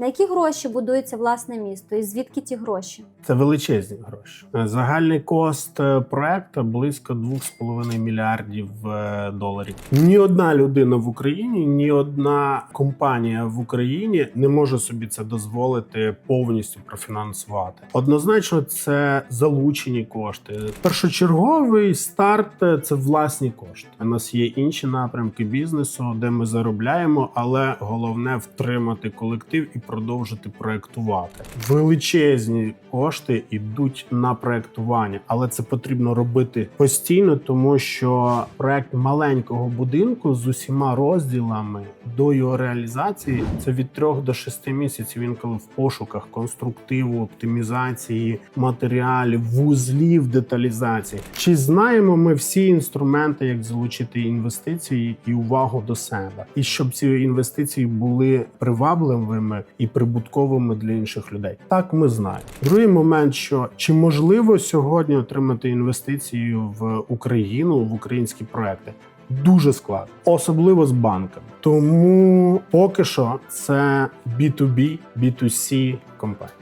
На які гроші будується власне місто, і звідки ті гроші? Це величезні гроші. Е, Загальний кост е, проекту близько 2,5 мільярдів е, доларів. Ні одна людина в Україні, ні одна компанія в Україні не може собі це дозволити повністю профінансувати. Однозначно, це залучені кошти. Першочерговий старт це власні кошти. У нас є інші напрямки бізнесу, де ми заробляємо, але головне втримати колектив і продовжити проектувати. Величезні кошти йдуть на проектування, але це потрібно робити постійно, тому що проект маленького будинку з усіма розділами до його реалізації це від 3 до 6 місяців. Інколи в пошуках конструктиву, оптимізації матеріалів, вузлів, деталізації. Чи знаємо ми всі інструменти, як залучити інвестиції і увагу до себе, і щоб ці інвестиції були привабливими і прибутковими для інших людей? Так ми знаємо. Другий момент, що чи можливо сьогодні отримати інвестицію в Україну в українські проекти? Дуже складно, особливо з банками. Тому поки що це B2B, B2C компанія.